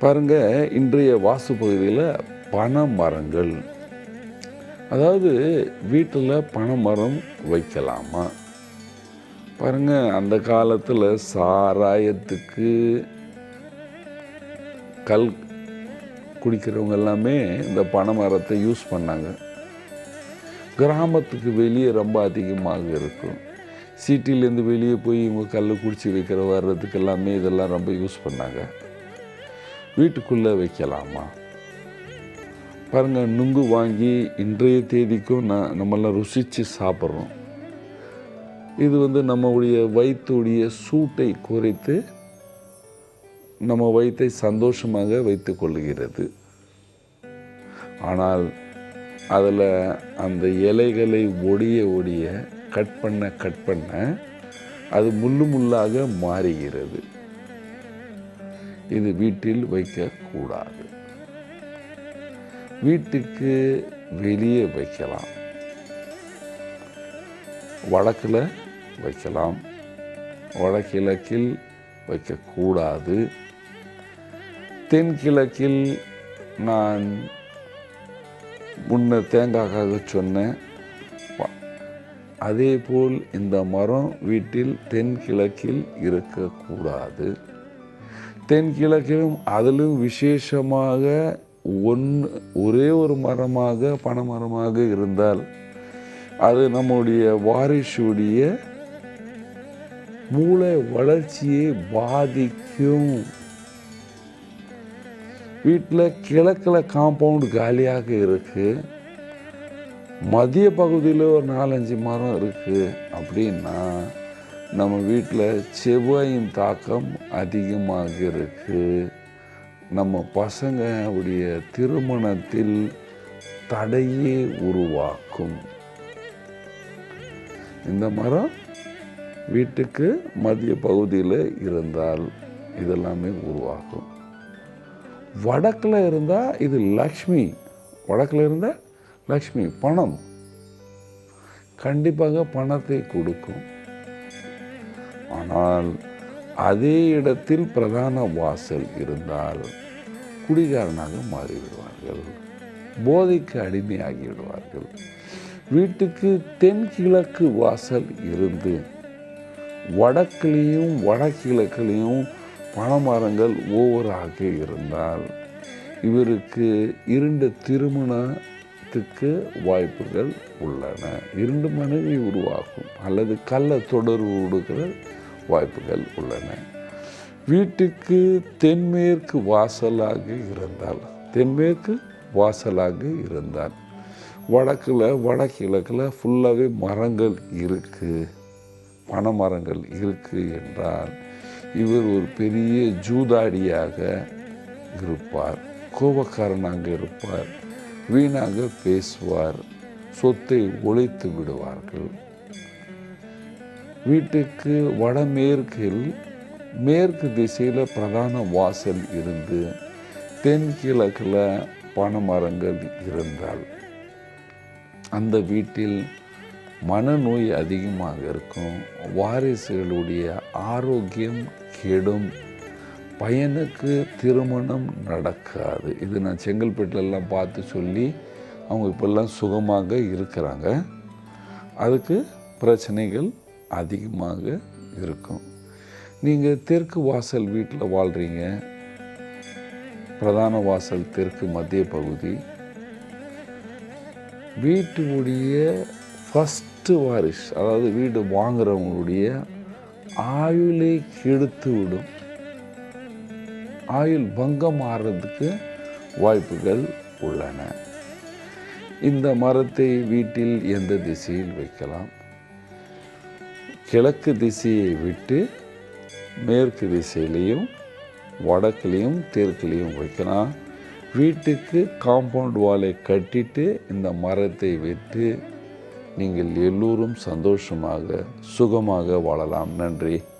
பாருங்கள் இன்றைய வாஸ்து பகுதியில் பனை மரங்கள் அதாவது வீட்டில் பனை மரம் வைக்கலாமா? பாருங்கள் அந்த காலத்தில் சாராயத்துக்கு கல் குடிக்கிறவங்க எல்லாமே இந்த பனை மரத்தை யூஸ் பண்ணாங்க. கிராமத்துக்கு வெளியே ரொம்ப அதிகமாக இருக்கும். சிட்டிலேருந்து வெளியே போய் இவங்க கல் குடிச்சு வைக்கிற வர்றதுக்கு எல்லாமே இதெல்லாம் ரொம்ப யூஸ் பண்ணாங்க. வீட்டுக்குள்ளே வைக்கலாமா? பாருங்கள் நுங்கு வாங்கி இன்றைய தேதிக்கும் நான் நம்மளாம் ருசித்து சாப்பிட்றோம். இது வந்து நம்மளுடைய வயிற்றுடைய சூட்டை குறைத்து நம்ம வயிற்றை சந்தோஷமாக வைத்து கொள்கிறது. ஆனால் அதில் அந்த இலைகளை ஒடிய ஒடிய கட் பண்ண கட் பண்ண அது முள்ளு முள்ளாக மாறுகிறது. இது வீட்டில் வைக்கக்கூடாது. வீட்டுக்கு வெளியே வைக்கலாம். வடக்கில் வைக்கலாம். வடகிழக்கில் வைக்கக்கூடாது. தென்கிழக்கில் நான் முன்ன தேங்காய்க்காக சொன்னேன். அதேபோல் இந்த மரம் வீட்டில் தென்கிழக்கில் இருக்கக்கூடாது. தென்கிழக்கிலும் அதிலும் விசேஷமாக ஒன்று ஒரே ஒரு மரமாக பனைமரமாக இருந்தால் அது நம்முடைய வாரிசுடைய மூளை வளர்ச்சியை பாதிக்கும். வீட்டில் கிழக்கில் காம்பவுண்ட் காலியாக இருக்குது மதிய பகுதியில் ஒரு நாலஞ்சு மரம் இருக்குது அப்படின்னா நம்ம வீட்டில் செவ்வாயின் தாக்கம் அதிகமாக இருக்கு. நம்ம பசங்களுடைய திருமணத்தில் தடையே உருவாக்கும். இந்த மரம் வீட்டுக்கு மத்திய பகுதியில் இருந்தால் இதெல்லாமே உருவாகும். வடக்கில் இருந்தால் இது லக்ஷ்மி வடக்கில் இருந்தால் லக்ஷ்மி பணம். கண்டிப்பாக பணத்தை கொடுக்கும். ஆனால் அதே இடத்தில் பிரதான வாசல் இருந்தால் குடிகாரனாக மாறிவிடுவார்கள். போதைக்கு அடிமையாகிவிடுவார்கள். வீட்டுக்கு தென்கிழக்கு வாசல் இருந்து வடக்கிலையும் வடகிழக்கிலையும் பணமரங்கள் ஓவராக இருந்தால் இவருக்கு இரண்டு திருமணத்துக்கு வாய்ப்புகள் உள்ளன. இரண்டு மனைவி உருவாகும் அல்லது கள்ள தொடர்பு கொடுக்கிற வாய்ப்புகள் உள்ளன. வீட்டுக்கு தென்மேற்கு வாசலாக இருந்தால் தென்மேற்கு வாசலாக இருந்தால் வடக்கில் வடகிழக்கில் ஃபுல்லாகவே மரங்கள் இருக்குது பனைமரங்கள் இருக்குது என்றால் இவர் ஒரு பெரிய ஜூதாடியாக இருப்பார் கோபக்காரனாக இருப்பார். வீணாக பேசுவார். சொத்தை ஒழித்து விடுவார்கள். வீட்டுக்கு வடமேற்கில் மேற்கு திசையில் பிரதான வாசல் இருந்து தென்கிழக்கில் பனைமரங்கள் இருந்தால் அந்த வீட்டில் மனநோய் அதிகமாக இருக்கும். வாரிசுகளுடைய ஆரோக்கியம் கெடும். பையனுக்கு திருமணம் நடக்காது. இது நான் செங்கல்பட்டுலலாம் பார்த்து சொல்லி அவங்க இப்பெல்லாம் சுகமாக இருக்கிறாங்க. அதுக்கு பிரச்சனைகள் அதிகமாக இருக்கும். நீங்கள் தெற்கு வாசல் வீட்டில் வாழ்கிறீங்க பிரதான வாசல் தெற்கு மத்திய பகுதி. வீட்டுடைய ஃபஸ்ட்டு வாரிஸ் அதாவது வீடு வாங்குறவங்களுடைய ஆயுளை கெடுத்து விடும். ஆயுள் பங்கம் ஆறுறதுக்கு வாய்ப்புகள் உள்ளன. இந்த மரத்தை வீட்டில் எந்த திசையில் வைக்கலாம்? கிழக்கு திசையை விட்டு மேற்கு திசையிலையும் வடக்குலேயும் தெற்குலேயும் வைக்கலாம். வீட்டுக்கு காம்பவுண்ட் வாலை கட்டிட்டு இந்த மரத்தை வைத்து நீங்கள் எல்லோரும் சந்தோஷமாக சுகமாக வாழலாம். நன்றி.